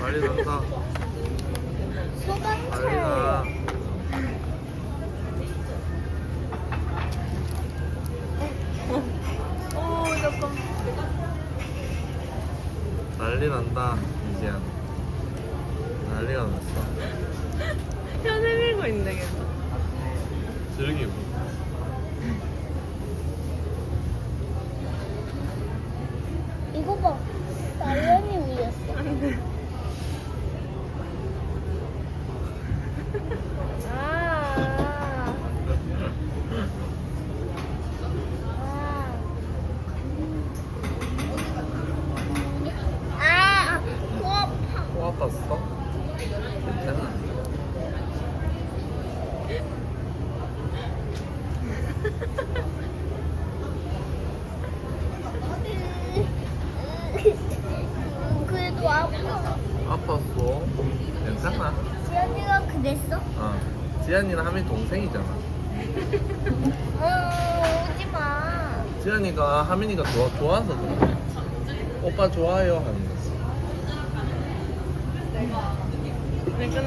빨리 간다. 빨리 가. 오 잠깐. 난리 난다 이제야. 난리가 났어. 그래도 아파. 아팠어. 괜찮아. 지연이가 그랬어? 어. 지안이는 하민이 동생이잖아. 어, 오지 마. 지안이가 하민이가 좋아, 좋아서 그래. 오빠 좋아요 하는 거. 네, 끝났어.